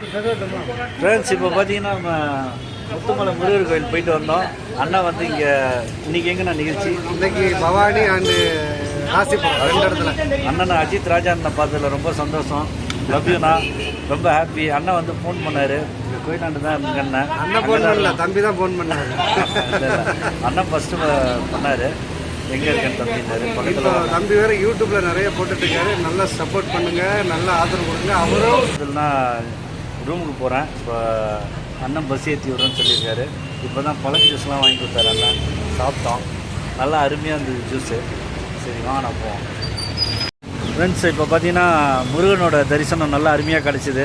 Friends இப்போ பார்த்தீங்கன்னா நம்ம முத்துமலை முருகர் கோயில் போயிட்டு வந்தோம். அண்ணா வந்து இங்கே இன்னைக்கு எங்கண்ணா நிகழ்ச்சி? இன்னைக்கு பவானி அண்டு ராசிபுரம் ரெண்டு இடத்துல. அண்ணன் அஜித் ராஜா அண்ணனை பார்த்ததுல ரொம்ப சந்தோஷம். லவ் யூண்ணா ரொம்ப ஹாப்பி அண்ணன் வந்து ஃபோன் பண்ணார். போயிட்டாண்டு தான் இருங்க அண்ணன் அண்ணன் ஃபோன் பண்ணல தம்பி தான் ஃபோன் பண்ணாரு. அண்ணன் ஃபஸ்ட்டு பண்ணார். எங்கே இருக்கேன்னு தம்பினாரு இப்போ பக்கத்தில் தம்பி வேற யூடியூப்ல நிறைய போட்டுட்டு இருக்காரு. நல்லா சப்போர்ட் பண்ணுங்க நல்லா ஆதரவு கொடுங்க. அவரும் இதுலனா ரூமுக்கு போகிறேன் இப்போ அண்ணன் பஸ் ஏற்றி விடுறேன்னு சொல்லியிருக்காரு. இப்போ தான் பழம் ஜூஸ்லாம் வாங்கி கொடுத்தாரு அண்ணன். சாப்பிட்டோம். நல்லா அருமையாக இருந்தது ஜூஸு சரி வாங்க நான் போவோம். ஃப்ரெண்ட்ஸ் இப்போ பார்த்தீங்கன்னா முருகனோட தரிசனம் நல்லா அருமையாக கிடச்சிது.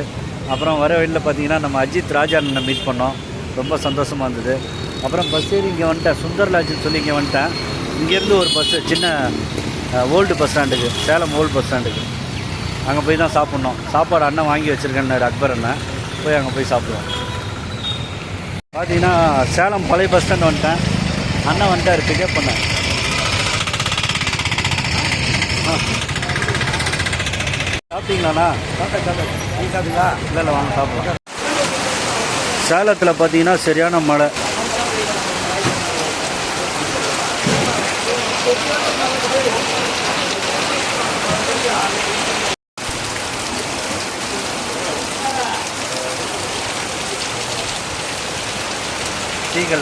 அப்புறம் வர வழியில் பார்த்தீங்கன்னா நம்ம அஜித் ராஜா அண்ணனை மீட் பண்ணோம். ரொம்ப சந்தோஷமாக இருந்தது. அப்புறம் பஸ் ஏறி இங்கே வந்துட்டேன். சுந்தர்லாஜ்னு சொல்லி இங்கே வந்துட்டேன். இங்கேருந்து ஒரு பஸ்ஸு சின்ன ஓல்டு பஸ் ஸ்டாண்டுக்கு சேலம் ஓல்டு பஸ் ஸ்டாண்டுக்கு அங்கே போய் தான் சாப்பிட்ணும். சாப்பாடு அண்ணன் வாங்கி வச்சுருக்கேன்னாரு அக்பர் அண்ணன். போய் அங்கே போய் சாப்பிடுவோம். பார்த்தீங்கன்னா சேலம் பழைய பஸ் ஸ்டாண்ட் வந்துட்டேன். அண்ணன் வந்துட்டார் பிக்கப் பண்ணேன் சாப்பிட்டீங்களாண்ணா? சாப்பிட்டீங்களா? இல்லை இல்லை வாங்க சாப்பிடலாம். சேலத்தில் பார்த்தீங்கன்னா சரியான மழை. டீக்கல்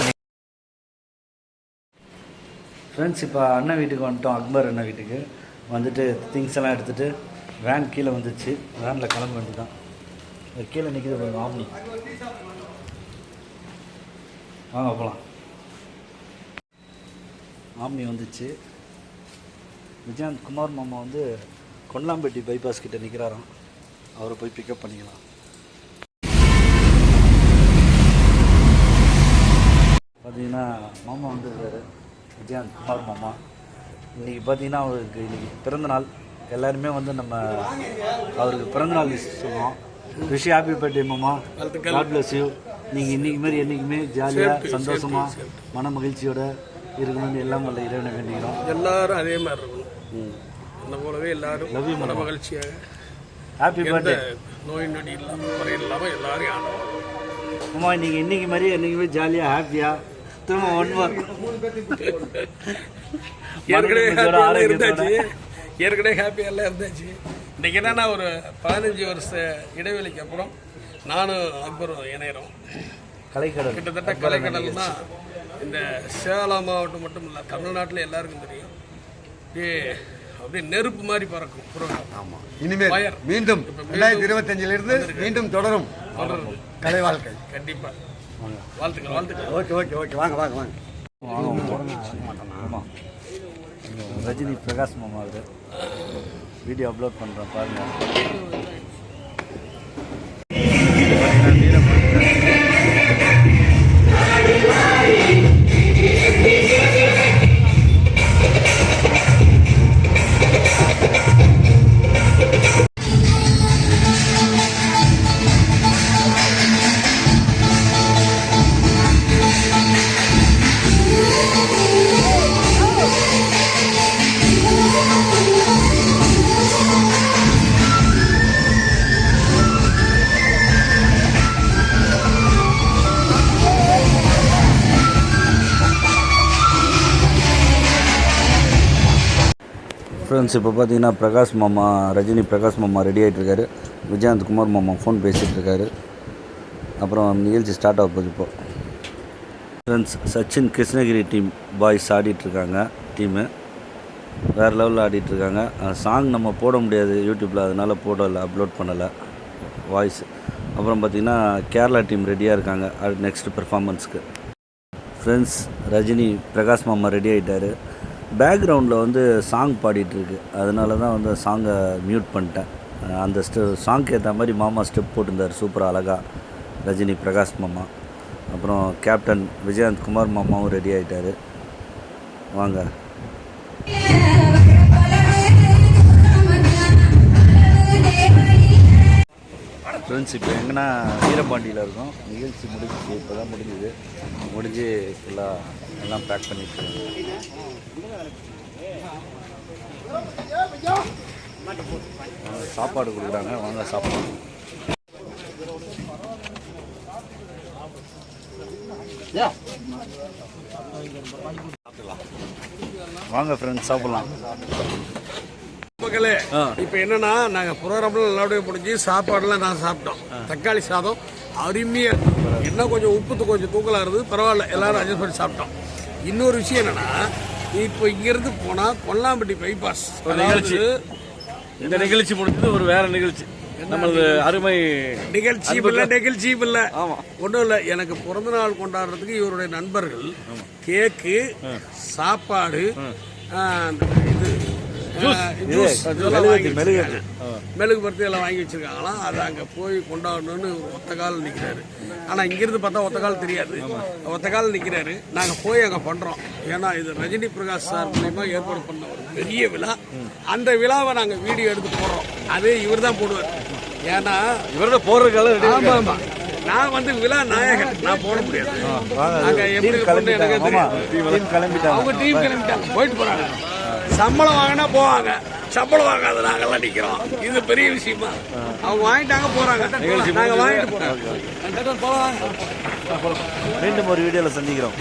ஃப்ரெண்ட்ஸ் இப்போ அண்ணன் வீட்டுக்கு வந்துட்டோம். அக்பர் அண்ணன் வீட்டுக்கு. வந்துட்டு திங்ஸ் எல்லாம் எடுத்துகிட்டு வேன் கீழே வந்துச்சு. வேனில் கிளம்ப வந்துட்டான். கீழே நிற்கிது பாருங்க ஆம்னி வாங்க போகலாம் ஆம்னி வந்துச்சு. விஜயந்த் குமார் மாமா வந்து கொல்லாம்பட்டி பைபாஸ் கிட்டே நிற்கிறாராம் அவரை போய் பிக்கப் பண்ணிக்கலாம். பார்த்தீங்கன்னா மாமா வந்துருக்காரு. விஜயந்த் குமார் மாமா. இன்றைக்கி பார்த்தீங்கன்னா அவருக்கு இன்னைக்கு பிறந்தநாள் எல்லாருமே வந்து நம்ம அவருக்கு பிறந்தநாள் சொல்லுவோம் விஷ் ஹாப்பி பர்த்டே மாமா. காட் பிளஸ் யூ நீங்கள் இன்றைக்கி மாதிரி என்றைக்குமே ஜாலியாக சந்தோஷமாக மன மகிழ்ச்சியோட இருக்கணும்னு எல்லாம் வல்ல இறைவனை வேண்டிக்கிறோம். எல்லாரும் அதே மாதிரி இருக்கணும். அந்த போலவே எல்லாரும் மன. மகிழ்ச்சியாக ஹாப்பி பர்த்டே நோய் நொடி இல்லாமல் குறை இல்லாமல் எல்லாரையும் ஆண்டவன். மாமா நீங்கள் இன்றைக்கி மாதிரி என்றைக்குமே ஜாலியாக ஹாப்பியாக திரும்ப ஒன் மோர் ஏற்கனவே. இருந்தாச்சு. ஏற்கனவே ஹாப்பியாக எல்லாம் இருந்தாச்சு. இன்னைக்கு என்னன்னா ஒரு பதினஞ்சு வருஷ இடைவெளிக்கு அப்புறம் நானும் அக்பரும் இணையிறோம். கலைக்கடல். கிட்டத்தட்ட கலைக்கடல்னா இந்த சேலம் மாவட்டம் மட்டும் இல்லை தமிழ்நாட்டில் எல்லாருக்கும் தெரியும். அப்படியே அப்படியே நெருப்பு மாதிரி பறக்கும் புரோகிராம் இனிமேல் Fire. மீண்டும் ரெண்டாயிரத்தி இருபத்தஞ்சில இருந்து மீண்டும் தொடரும். தொடருது. கலை வாழ்க்கை. கண்டிப்பாக வாழ்த்துக்கள் வாழ்த்துக்கள். Okay okay okay. வாங்க வாங்க வாங்க. ஆமாம் ரஜினி பிரகாஷ் மாமா வீடியோ அப்லோட் பண்ணுறேன் பாருங்கள் ஃப்ரெண்ட்ஸ் இப்போ பார்த்தீங்கன்னா பிரகாஷ் மாமா ரஜினி பிரகாஷ் மாமா ரெடி ஆகிட்டுருக்காரு விஜயாந்த் விஜயந்த் குமார் மாமா ஃபோன் பேசிகிட்ருக்காரு அப்புறம் நிகழ்ச்சி ஸ்டார்ட் ஆக போகுது இப்போது friends Sachin Krishnagiri team boys ஆடிட்டுருக்காங்க team வேறு லெவலில் ஆடிட்டுருக்காங்க சாங் நம்ம போட முடியாது யூடியூப்பில் அதனால் போடலை அப்லோட் பண்ணலை. வாய்ஸ் அப்புறம் பார்த்திங்கன்னா கேரளா டீம் ரெடியாக இருக்காங்க அது நெக்ஸ்ட் பெர்ஃபார்மன்ஸ்க்கு ஃப்ரெண்ட்ஸ் ரஜினி பிரகாஷ் மாமா ரெடி ஆகிட்டார் பேக்ரவுண்டில் வந்து சாங் பாடிட்டுருக்கு. அதனால தான் வந்து சாங்கை மியூட் பண்ணிட்டேன். அந்த ஸ்டெ சாங்க்கு ஏற்ற மாதிரி மாமா ஸ்டெப் போட்டிருந்தார் சூப்பராக அழகாக ரஜினி பிரகாஷ் மாமா. அப்புறம் கேப்டன் விஜயாந்த் குமார் மாமாவும் ரெடி ஆகிட்டாரு வாங்க. ஃப்ரெண்ட்ஸ் இப்போ எங்கன்னா வீரபாண்டியில் இருக்கோம். நிகழ்ச்சி முடிஞ்சு இப்போ தான் முடிஞ்சுது. முடிஞ்சு ஃபுல்லாக எல்லாம் பேக் பண்ணிட்டு. சாப்பாடு கொடுக்குறாங்க வாங்க சாப்பாடு வாங்க ஃப்ரெண்ட்ஸ் சாப்பிடலாம். மக்களே இப்போ என்னன்னா நாங்கள் ப்ரோக்ராம்லாம் நல்லபடியாக முடிஞ்சு சாப்பாடுலாம் நாங்கள் சாப்பிட்டோம். தக்காளி சாதம் அருமையாக என்ன கொஞ்சம் உப்பு கொஞ்சம் தூக்கலாக இருந்தது. பரவாயில்ல எல்லாரும் அட்ஜஸ்ட் பண்ணி சாப்பிட்டோம். இன்னொரு விஷயம் என்னன்னா இப்போ இங்கேருந்து போனால் கொல்லாம்பட்டி பைபாஸ் நிகழ்ச்சி. இந்த நிகழ்ச்சி முடிஞ்சது ஒரு வேற நிகழ்ச்சி. நமது அருமை நிகழ்ச்சி இல்லை நிகழ்ச்சி இல்லை. ஒன்றும் இல்லை. எனக்கு பிறந்த நாள் கொண்டாடுறதுக்கு இவருடைய நண்பர்கள் கேக்கு சாப்பாடு இது ஜூஸ். வச்சிருக்காங்க. மெழுகு பருத்தி எல்லாம் வாங்கி வச்சிருக்காங்களாம் அதை அங்கே போய் கொண்டாடணும்னு ஒத்த கால் நிற்கிறாரு ஆனால் இங்கிருந்து பார்த்தா ஒத்த கால் தெரியாது. ஒத்த கால் நிற்கிறாரு நாங்கள் போய் அங்கே பண்ணுறோம் ஏன்னா இது ரஜினி பிரகாஷ் சார் மூலியமா ஏற்பாடு பண்ண ஒரு பெரிய விழா. அந்த விழாவை நாங்கள் வீடியோ எடுத்து போடுறோம். அதே இவர் தான் போடுவார். ஏன்னா இவரோட போறதுக்கால ரெடி ஆமா ஆமா. நான் வந்து விழா நாயகன். நான் போட முடியாது. அங்க எப்படி அவங்க டீம் கிளம்பிட்டாங்க. போயிட்டு போறாங்க. சம்பளம் வாங்கினா போவாங்க. சம்பளம் வாங்காத நாங்கெல்லாம் நிக்கிறோம். இது பெரிய விஷயமா? அவங்க வாங்கிட்டாங்க போறாங்க. நாங்க வாங்கிட்டு போறோம். மீண்டும் ஒரு வீடியோவில் சந்திக்கிறோம்.